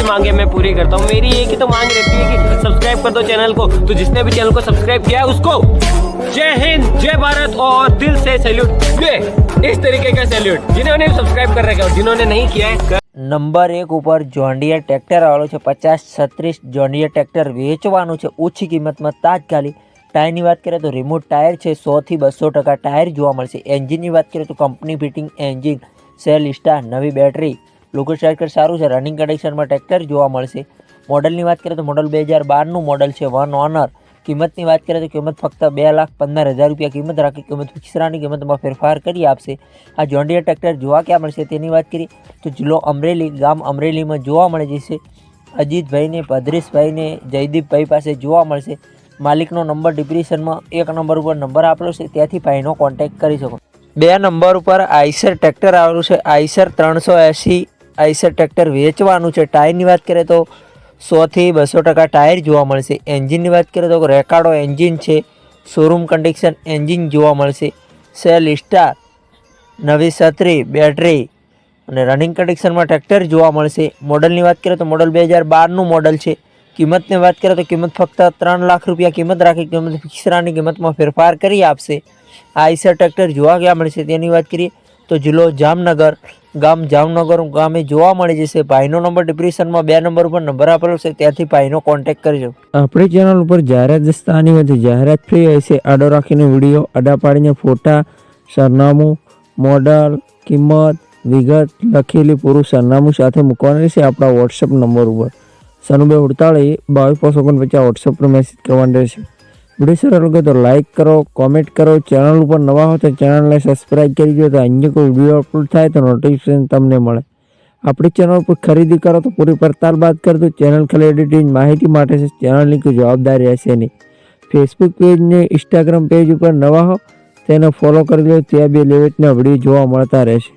सबकी मांगे मैं पूरी करता हूँ मेरी एक ही तो मांग रहती है कि सब्सक्राइब कर दो चैनल को तो जिसने भी चैनल को सब्सक्राइब किया है उसको जय हिंद जय भारत और दिल से सैल्यूट ये इस तरीके का सैल्यूट जिन्होंने सब्सक्राइब कर रखा है और जिन्होंने नहीं किया है નંબર એક ઉપર જોન્ડિયર ટ્રેક્ટર આવેલું છે પચાસ છત્રીસ જોન્ડિયર ટ્રેક્ટર વેચવાનું છે ઓછી કિંમતમાં તાત્કાલિક ટાયરની વાત કરીએ તો રિમોટ ટાયર છે સોથી બસો ટકા ટાયર જોવા મળશે એન્જિનની વાત કરીએ તો company fitting engine self start નવી બેટરી લોકો સ્ટ્રાઇકર સારું છે. રનિંગ કન્ડિશનમાં ટ્રેક્ટર જોવા મળશે. મોડલની વાત કરીએ તો મોડલ બે હજાર બારનું મોડલ છે વન ઓનર કિંમતની વાત કરીએ તો કિંમત ફક્ત બે લાખ પંદર હજાર રૂપિયા કિંમત રાખી, કિંમત ફિક્સરાની કિંમતમાં ફેરફાર કરી આપશે. આ જોન્ડિયર ટ્રેક્ટર જોવા ક્યાં મળશે તેની વાત કરીએ તો જિલ્લો અમરેલી, ગામ અમરેલીમાં જોવા મળે જશે અજીતભાઈને, ભદ્રેશભાઈને, જયદીપભાઈ પાસે જોવા મળશે. માલિકનો નંબર ડિપ્રેશનમાં એક નંબર ઉપર નંબર આપેલો છે, ત્યાંથી ભાઈનો કોન્ટેક્ટ કરી શકો. બે નંબર ઉપર આઈસર ટ્રેક્ટર આવેલું છે. આઈસર ત્રણસો એંસી આઈસર ટ્રેક્ટર વેચવાનું છે. ટાયરની વાત કરીએ તો સોથી બસો ટકા ટાયર જોવા મળશે. એન્જિનની વાત કરીએ તો રેકાર્ડો એન્જિન છે. શોરૂમ કન્ડિશન એન્જિન જોવા મળશે. સેલ સ્ટાર નવી છત્રી, બેટરી અને રનિંગ કન્ડિશનમાં ટ્રેક્ટર જોવા મળશે. મોડલની વાત કરીએ તો મોડલ બે હજાર બારનું મોડલ છે. કિંમતની વાત કરીએ તો કિંમત ફક્ત ત્રણ લાખ રૂપિયા કિંમત રાખી કિંમત ફિક્સરાની કિંમતમાં ફેરફાર કરી આપશે. આઈસર ટ્રેક્ટર જોવા ગયા મળશે. તેની વાત કરીએ તો જિલ્લો જામનગર ગામ જામનગર ગામે જોવા મળી જશે. ભાઈનો નંબર ડિપ્રેશનમાં બે નંબર ઉપર નંબર આપેલો છે. ત્યાંથી ભાઈનો કોન્ટેક્ટ કરજો. આપણી ચેનલ ઉપર જાહેરાત દસ્તાની હતી જાહેરાત ફ્રી હશે આડો રાખીને વીડિયો આડા પાડીને ફોટા, સરનામું મોડલ કિંમત, વિગત લખેલી પૂરું સરનામું સાથે મૂકવાનું રહેશે આપણા વોટ્સઅપ નંબર ઉપર. સનુબે ઉડતાળી, બાવીસ પાંચ ઓગણપચાસ વોટ્સઅપ પર મેસેજ કરવાનો રહેશે. વીડિયો સારો લાગે તો લાઇક કરો કોમેન્ટ કરો. ચેનલ ઉપર નવા હો તો ચેનલને સબસ્ક્રાઈબ કરી દો તો અન્ય કોઈ વીડિયો અપલોડ થાય તો નોટિફિકેશન તમને મળે. આપણી ચેનલ પર ખરીદી કરો તો પૂરી પડતાલ બાદ કરી દો. ચેનલ ખાલી એડિટિંગ માહિતી માટે છે. ચેનલની કોઈ જવાબદારી હશે નહીં. ફેસબુક પેજ ને ઇન્સ્ટાગ્રામ પેજ ઉપર નવા હો, તેને ફોલો કરી દો. ત્યાં બે લેવેટના વીડિયો જોવા મળતા રહેશે.